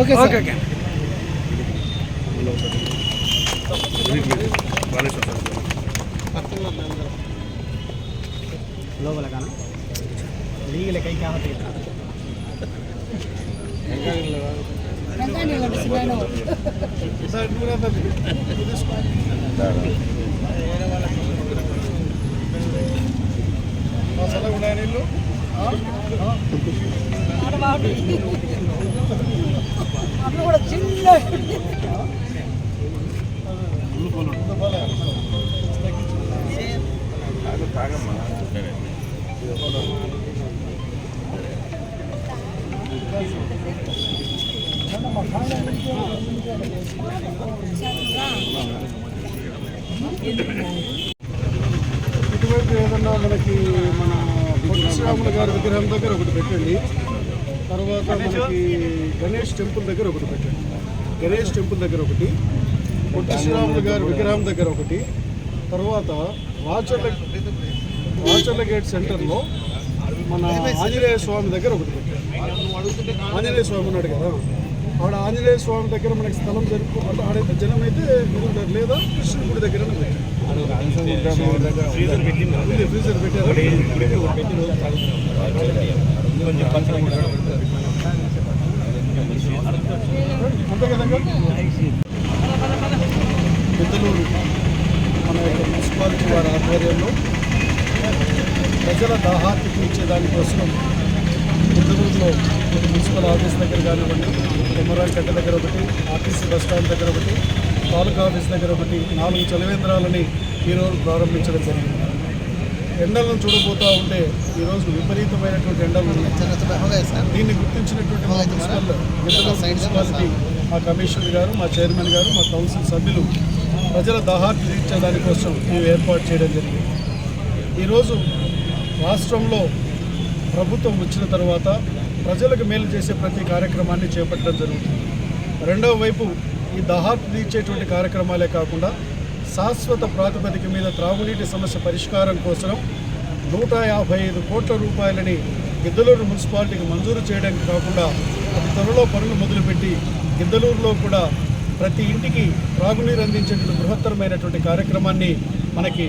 Okay okay okay లోపల కానా legal కై కావట్ ఇంకా है కూడా చిన్న ఇటువైపు ఏదన్నా మనకి మన శ్రీరాములు గారి విగ్రహం దగ్గర ఒకటి పెట్టండి. తర్వాత మనకి గణేష్ టెంపుల్ దగ్గర ఒకటి పెట్టండి. గణేష్ టెంపుల్ దగ్గర ఒకటి పొట్టి శ్రీరాములు గారి విగ్రహం దగ్గర ఒకటి తర్వాత రాచర్ల రాచర్ల గేట్ సెంటర్లో మన ఆంజనేయ స్వామి దగ్గర ఒకటి పెట్టండి. ఆంజనేయ స్వామి ఉన్నాడు కదా ఆడ ఆంజనేయ స్వామి దగ్గర మనకి స్థలం జరుపుకోకుండా ఆడైతే జనం అయితే ఉంటారు లేదా కృష్ణుడి గుడి దగ్గర ఫ్రీజర్ పెట్టారు అంతే పెద్దలూరు మన యొక్క మున్సిపాలిటీ వారి ఆధ్వర్యంలో ప్రజల దాహార్తి తీర్చే దానికోసం పెద్దలూరులో ఒకటి మున్సిపల్ ఆఫీస్ దగ్గర కానివ్వండి ఎమరాల్ కట్ట దగ్గర ఒకటి ఆర్టీసీ బస్ స్టాండ్ దగ్గర ఒకటి తాలూకా ఆఫీస్ దగ్గర ఒకటి నాలుగు చలవేంద్రాలని ఈరోజు ప్రారంభించడం జరిగింది. ఎండలను చూడబోతూ ఉంటే ఈరోజు విపరీతమైనటువంటి ఎండలు దీన్ని గుర్తించినటువంటి మా మున్సిపల్ మున్సిపాలిటీ మా కమిషనర్ గారు మా చైర్మన్ గారు మా కౌన్సిల్ సభ్యులు ప్రజల దాహార్తి తీర్చే దానికోసం ఏర్పాటు చేయడం జరిగింది. ఈరోజు రాష్ట్రంలో ప్రభుత్వం వచ్చిన తర్వాత ప్రజలకు మేలు చేసే ప్రతి కార్యక్రమాన్ని చేపట్టడం జరుగుతుంది. రెండవ వైపు ఈ దహార్తి తీర్చేటువంటి కార్యక్రమాలే కాకుండా శాశ్వత ప్రాతిపదిక మీద త్రాగునీటి సమస్య పరిష్కారం కోసం నూట యాభై ఐదు కోట్ల రూపాయలని గిద్దలూరు మున్సిపాలిటీకి మంజూరు చేయడానికి కాకుండా అతి త్వరలో పనులు మొదలుపెట్టి గిద్దలూరులో కూడా ప్రతి ఇంటికి త్రాగునీరు అందించేటువంటి బృహత్తరమైనటువంటి కార్యక్రమాన్ని మనకి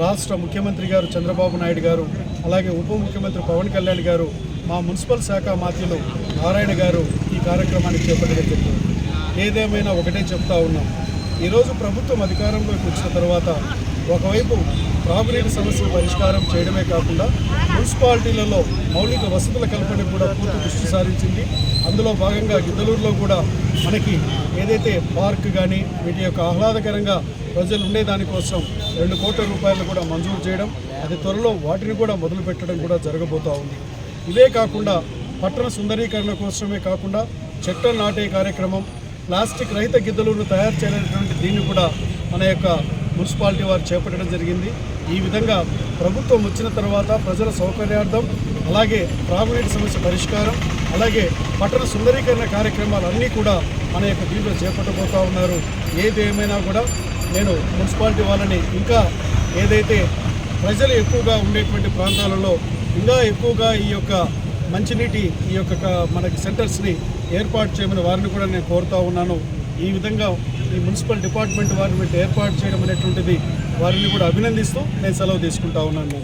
రాష్ట్ర ముఖ్యమంత్రి గారు చంద్రబాబు నాయుడు గారు అలాగే ఉప ముఖ్యమంత్రి పవన్ కళ్యాణ్ గారు మా మున్సిపల్ శాఖ మాత్యులు నారాయణ గారు ఈ కార్యక్రమాన్ని చేపట్టడం జరిగింది. ఏదేమైనా ఒకటే చెప్తా ఉన్నాం. ఈరోజు ప్రభుత్వం అధికారంలోకి వచ్చిన తర్వాత ఒకవైపు త్రాగునీటి సమస్యల పరిష్కారం చేయడమే కాకుండా మున్సిపాలిటీలలో మౌలిక వసతుల కల్పన కూడా పూర్తి దృష్టి సారించింది. అందులో భాగంగా గిద్దలూరులో కూడా మనకి ఏదైతే పార్క్ కానీ వీటి యొక్క ఆహ్లాదకరంగా ప్రజలు ఉండేదానికోసం రెండు కోట్ల రూపాయలు కూడా మంజూరు చేయడం అది త్వరలో వాటిని కూడా మొదలుపెట్టడం కూడా జరగబోతూ ఉంది. ఇవే కాకుండా పట్టణ సుందరీకరణ కోసమే కాకుండా చెట్లను నాటే కార్యక్రమం ప్లాస్టిక్ రహిత గిద్దలను తయారు చేయలేనటువంటి దీన్ని కూడా మన యొక్క మున్సిపాలిటీ వారు చేపట్టడం జరిగింది. ఈ విధంగా ప్రభుత్వం వచ్చిన తర్వాత ప్రజల సౌకర్యార్థం అలాగే త్రాగునీటి సమస్య పరిష్కారం అలాగే పట్టణ సుందరీకరణ కార్యక్రమాలు అన్నీ కూడా మన యొక్క దీంట్లో చేపట్టబోతూ ఉన్నారు. ఏది ఏమైనా కూడా నేను మున్సిపాలిటీ వాళ్ళని ఇంకా ఏదైతే ప్రజలు ఎక్కువగా ఉండేటువంటి ప్రాంతాలలో ఇంకా ఎక్కువగా ఈ యొక్క మంచినీటి ఈ యొక్క మనకి సెంటర్స్ని ఏర్పాటు చేయమని వారిని కూడా నేను కోరుతా ఉన్నాను. ఈ విధంగా ఈ మున్సిపల్ డిపార్ట్మెంట్ వారిని ఏర్పాటు చేయడం అనేటువంటిది వారిని కూడా అభినందిస్తూ నేను సెలవు తీసుకుంటా ఉన్నాను.